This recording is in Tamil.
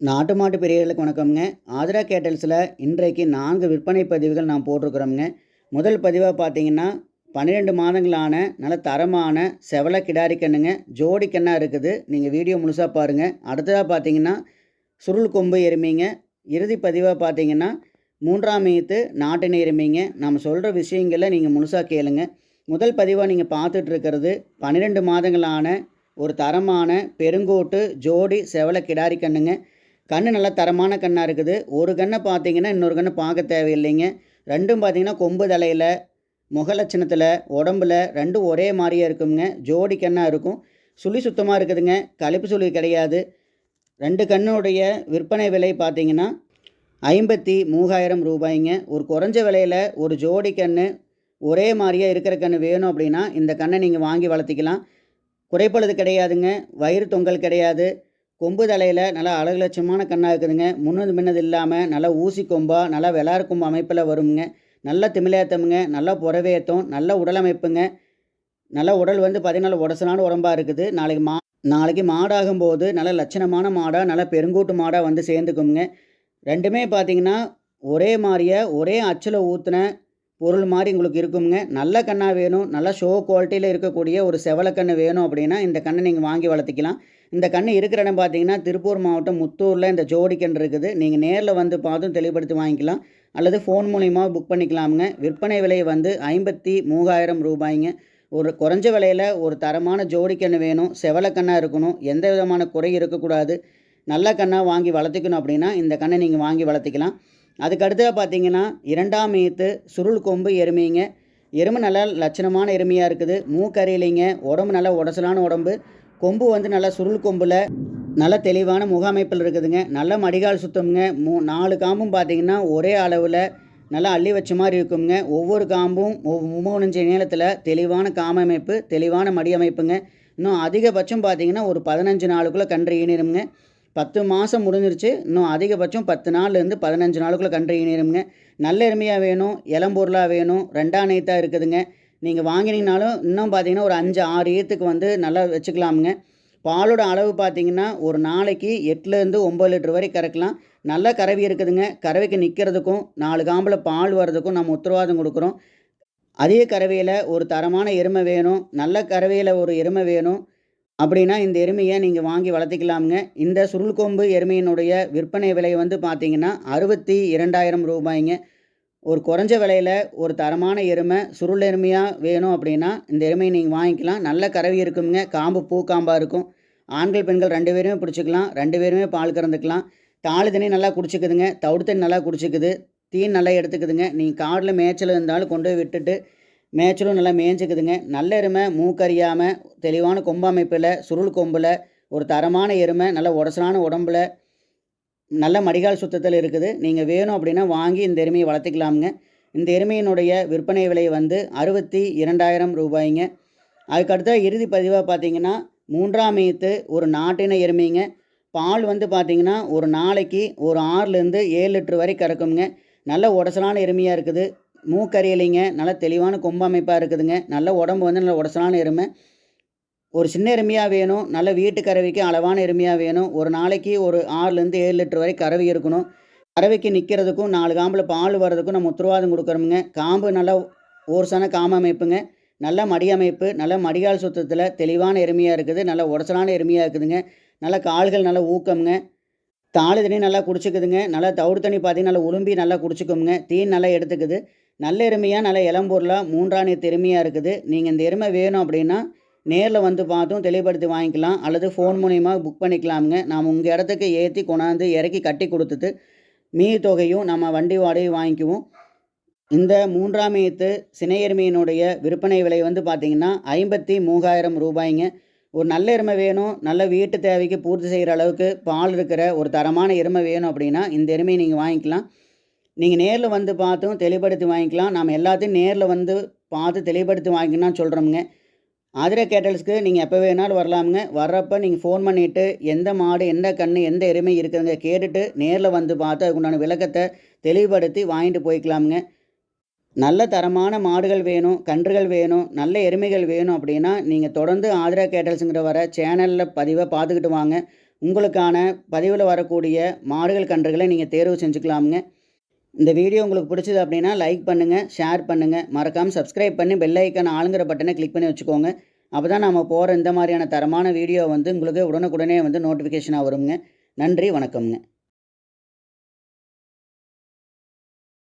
நாட்டு மாட்டு பிரியர்களுக்கு வணக்கம்ங்க. ஆதிரா கேட்டல்ஸில் இன்றைக்கு நான்கு விற்பனை பதிவுகள் நான் போட்டிருக்கிறோம்ங்க. முதல் பதிவாக பார்த்தீங்கன்னா பன்னிரெண்டு மாதங்களான நல்ல தரமான செவல கிடாரி கண்ணுங்க ஜோடி கண்ணாக இருக்குது. நீங்கள் வீடியோ முழுசாக பாருங்கள் அடுத்ததாக பார்த்தீங்கன்னா சுருள் கொம்பு எருமைங்க. இறுதி பதிவாக பார்த்தீங்கன்னா மூன்றாம் ஈத்து நாட்டின எருமைங்க. நம்ம சொல்கிற விஷயங்களை நீங்கள் முழுசாக கேளுங்க. முதல் பதிவாக நீங்கள் பார்த்துட்டு இருக்கிறது பன்னிரெண்டு மாதங்களான ஒரு தரமான பெருங்கோட்டு ஜோடி செவல கிடாரி கண்ணுங்க கண் நல்லா தரமான கண்ணாக இருக்குது. ஒரு கண்ணை பார்த்தீங்கன்னா இன்னொரு கண்ணை பார்க்க தேவையில்லைங்க. ரெண்டும் பார்த்தீங்கன்னா கொம்பு தலையில் முகலட்சணத்தில் உடம்புல ரெண்டும் ஒரே மாதிரியே இருக்குங்க. ஜோடி கண்ணாக இருக்கும். சுழி சுத்தமாக இருக்குதுங்க. கழிப்பு சுழி கிடையாது. ரெண்டு கண்ணுடைய விற்பனை விலை பார்த்தீங்கன்னா ஐம்பத்தி மூவாயிரம் ரூபாய்ங்க. ஒரு குறைஞ்ச விலையில் ஒரு ஜோடி கன்று ஒரே மாதிரியே இருக்கிற கன்று வேணும் அப்படின்னா இந்த கண்ணை நீங்கள் வாங்கி வளர்த்திக்கலாம். குறைப்பழுது கிடையாதுங்க. வயிறு தொங்கல் கிடையாது. கொம்பு தலையில் நல்லா அழகு லட்சமான கண்ணாக இருக்குதுங்க. முன்னது முன்னது இல்லாமல் நல்லா ஊசி கொம்பாக நல்லா விளாறு கொம்பு அமைப்பில் வருங்க நல்ல திமிலேத்தமுங்க நல்லா புறவேத்தம் நல்ல உடல் அமைப்புங்க. நல்ல உடல் வந்து பார்த்திங்கனால உடசனான உடம்பாக இருக்குது. நாளைக்கு மா நாளைக்கு மாடாகும்போது நல்ல லட்சணமான மாடாக நல்ல பெருங்கூட்டு மாடாக வந்து சேர்ந்துக்குங்க ரெண்டுமே பார்த்தீங்கன்னா ஒரே மாதிரியே ஒரே அச்சில் ஊற்றின பொருள் மாதிரி உங்களுக்கு இருக்குங்க நல்ல கண்ணாக வேணும். நல்ல ஷோ குவாலிட்டியில் இருக்கக்கூடிய ஒரு செவலக்கண்ணு வேணும் அப்படின்னா இந்த கண்ணை நீங்கள் வாங்கி வளர்த்திக்கலாம். இந்த கன்று இருக்கிற இடம் பார்த்தீங்கன்னா திருப்பூர் மாவட்டம் முத்தூரில் இந்த ஜோடி கன்று இருக்குது. நீங்கள் நேரில் வந்து பார்த்தும் தெளிவுபடுத்தி வாங்கிக்கலாம். அல்லது ஃபோன் மூலிமா புக் பண்ணிக்கலாமுங்க. விற்பனை விலை வந்து ஐம்பத்தி மூவாயிரம் ரூபாய்ங்க. ஒரு குறைஞ்ச விலையில் ஒரு தரமான ஜோடி கன்று வேணும். செவலக்கண்ணாக இருக்கணும். எந்த விதமான குறை இருக்கக்கூடாது. நல்ல கண்ணாக வாங்கி வளர்த்திக்கணும் அப்படின்னா இந்த கண்ணை நீங்கள் வாங்கி வளர்த்திக்கலாம். அதுக்கு அடுத்ததாக பார்த்தீங்கன்னா இரண்டாம் ஈத்து சுருள் கொம்பு எருமைங்க. எருமை நல்லா லட்சணமான எருமையாக இருக்குது. மூக்கறியிலைங்க உடம்பு நல்லா உடசலான உடம்பு. கொம்பு வந்து நல்லா சுருள் கொம்பில் நல்ல தெளிவான முகாமைப்பில் இருக்குதுங்க. நல்ல மடிகால் சுத்தம்ங்க. மூ நாலு காம்பும் பார்த்தீங்கன்னா ஒரே அளவில் நல்லா அள்ளி வச்ச மாதிரி இருக்குங்க. ஒவ்வொரு காம்பும் மூணு இன்ச்சு நீளத்தில் தெளிவான காமமைப்பு தெளிவான மடி அமைப்புங்க இன்னும் அதிகபட்சம் பார்த்தீங்கன்னா ஒரு பதினஞ்சு நாளுக்குள்ளே கன்று ஈனிருங்க பத்து மாதம் முடிஞ்சிருச்சு. இன்னும் அதிகபட்சம் பத்து நாள்லேருந்து பதினஞ்சு நாளுக்குள்ளே கன்று ஈனிருங்க நல்ல எருமையாக வேணும் இளம்பொருளாக வேணும் ரெண்டாம் நைத்தாக இருக்குதுங்க. நீங்கள் வாங்கினீங்கனாலும் இன்னும் பார்த்தீங்கன்னா ஒரு அஞ்சு ஆறு ஏத்துக்கு வந்து நல்லா வச்சுக்கலாமுங்க. பாலோட அளவு பார்த்தீங்கன்னா ஒரு நாளைக்கு எட்டுலேருந்து ஒம்பது லிட்டர் வரை கறக்கலாம். நல்ல கறவை இருக்குதுங்க. கறவைக்கு நிற்கிறதுக்கும் நாலு காம்பில் பால் வர்றதுக்கும் நம்ம உத்தரவாதம் கொடுக்குறோம். அதே கறவையில் ஒரு தரமான எருமை வேணும். நல்ல கறவையில் ஒரு எருமை வேணும். அப்படின்னா இந்த எருமையை நீங்கள் வாங்கி வளர்த்திக்கலாமுங்க. இந்த சுருள்கொம்பு எருமையினுடைய விற்பனை விலை வந்து பார்த்தீங்கன்னா அறுபத்தி இரண்டாயிரம் ரூபாய்ங்க. ஒரு குறைஞ்ச விலையில் ஒரு தரமான எருமை சுருள் எருமையாக வேணும் அப்படின்னா இந்த எருமையை நீங்கள் வாங்கிக்கலாம். நல்ல கறவி இருக்குங்க. காம்பு பூ காம்பாக இருக்கும். ஆண்கள் பெண்கள் ரெண்டு பேருமே பிடிச்சிக்கலாம். ரெண்டு பேருமே பால் கறந்துக்கலாம். தாளு தண்ணி நல்லா குடிச்சிக்குதுங்க. தவிடு தண்ணி நல்லா குடிச்சிக்குது. தீன் நல்லா எடுத்துக்குதுங்க. நீங்கள் காடில் மேய்ச்சல் இருந்தாலும் கொண்டு போய் விட்டுட்டு மேய்ச்சலும் நல்லா மேய்ஞ்சிக்குதுங்க. நல்ல எருமை மூக்கறியாமல் தெளிவான கொம்பு அமைப்பில் சுருள் கொம்பில் ஒரு தரமான எருமை நல்ல உடசலான உடம்புல நல்ல மடிகால் சுத்தத்தில் இருக்குது. நீங்கள் வேணும் அப்படின்னா வாங்கி இந்த எருமையை வளர்த்துக்கலாமுங்க. இந்த எருமையினுடைய விற்பனை விலை வந்து அறுபத்தி இரண்டாயிரம் ரூபாய்ங்க. அதுக்கடுத்த இறுதி பதிவாக பார்த்தீங்கன்னா மூன்றாம் ஈத்து ஒரு நாட்டின எருமைங்க. பால் வந்து பார்த்திங்கன்னா ஒரு நாளைக்கு ஒரு ஆறுலேருந்து ஏழு லிட்டர் வரை கறக்குங்க நல்ல உடசலான எருமையாக இருக்குது. மூக்கறியலைங்க. நல்ல தெளிவான கொம்பு அமைப்பாக இருக்குதுங்க. நல்ல உடம்பு வந்து நல்ல உடசலான எருமை. ஒரு சின்ன எருமையாக வேணும் நல்ல வீட்டு கறவைக்கு அளவான எருமையாக வேணும் ஒரு நாளைக்கு ஒரு ஆறுலேருந்து ஏழு லிட்டர் வரை கறவை இருக்கணும். கறவைக்கு நிற்கிறதுக்கும் நாலு காம்பில் பால் வர்றதுக்கும் நம்ம உத்தரவாதம் கொடுக்குறோமுங்க காம்பு நல்லா ஓர்சான காம அமைப்புங்க. நல்ல மடி அமைப்பு நல்ல மடியால் சுத்தத்தில் தெளிவான எருமையாக இருக்குது நல்ல உடச்சலான எருமையாக இருக்குதுங்க. நல்ல கால்கள் நல்ல ஊக்கம்ங்க. தாளு தண்ணி நல்லா குடிச்சிக்குதுங்க. நல்லா தவிடு தண்ணி பார்த்தீங்கன்னா நல்லா உளும்பி நல்லா குடிச்சிக்குமுங்க. தீன் நல்லா எடுத்துக்குது. நல்ல எருமையாக நல்ல இளம்பொருளாக மூன்றாணி எருமையாக இருக்குது. நீங்கள் இந்த எருமை வேணும் அப்படின்னா நேரில் வந்து பார்த்தும் தெளிவுபடுத்தி வாங்கிக்கலாம். அல்லது ஃபோன் மூலிமா புக் பண்ணிக்கலாமுங்க. நாம் உங்கள் இடத்துக்கு ஏற்றி கொண்டாந்து இறக்கி கட்டி கொடுத்துட்டு மீதி தொகையும் நம்ம வண்டி வாடகை வாங்கிக்குவோம். இந்த மூன்றாம் ஏத்து சினையர் மீனுடைய விற்பனை விலை வந்து பார்த்திங்கன்னா ஐம்பத்தி மூவாயிரம் ரூபாய்ங்க. ஒரு நல்ல எருமை வேணும். நல்ல வீட்டு தேவைக்கு பூர்த்தி செய்கிற அளவுக்கு பால் இருக்கிற ஒரு தரமான எருமை வேணும் அப்படின்னா இந்த எருமையை நீங்கள் வாங்கிக்கலாம். நீங்கள் நேரில் வந்து பார்த்தும் தெளிவுபடுத்தி வாங்கிக்கலாம். நாம் எல்லாத்தையும் நேரில் வந்து பார்த்து தெளிவுபடுத்தி வாங்கிக்கணும்னு சொல்கிறோமுங்க ஆதிரா கேட்டல்ஸ்க்கு நீங்கள் எப்போ வேணாலும் வரலாமுங்க. வர்றப்போ நீங்கள் ஃபோன் பண்ணிவிட்டு எந்த மாடு எந்த கன்று எந்த எருமை இருக்குதுங்க கேட்டுட்டு நேரில் வந்து பார்த்து அதுக்குண்டான விளக்கத்தை தெளிவுபடுத்தி வாங்கிட்டு போய்க்கலாமுங்க. நல்ல தரமான மாடுகள் வேணும் கன்றுகள் வேணும் நல்ல எருமைகள் வேணும் அப்படின்னா நீங்கள் தொடர்ந்து ஆதிரா கேட்டல்ஸுங்கிற வர சேனலில் பதிவை பார்த்துக்கிட்டு வாங்க. உங்களுக்கான பதிவில் வரக்கூடிய மாடுகள் கன்றுகளை நீங்கள் தேர்வு செஞ்சுக்கலாமுங்க. இந்த வீடியோ உங்களுக்கு பிடிச்சது அப்படின்னா லைக் பண்ணுங்கள் ஷேர் பண்ணுங்கள் மறக்காமல் சப்ஸ்கிரைப் பண்ணி பெல் ஐக்கான ஆளுங்கிற பட்டனை கிளிக் பண்ணி வச்சுக்கோங்க. அப்போ தான் நம்ம போகிற இந்த மாதிரியான தரமான வீடியோ வந்து உங்களுக்கு உடனுக்குடனே வந்து நோட்டிஃபிகேஷனாக வருங்க. நன்றி வணக்கம்ங்க.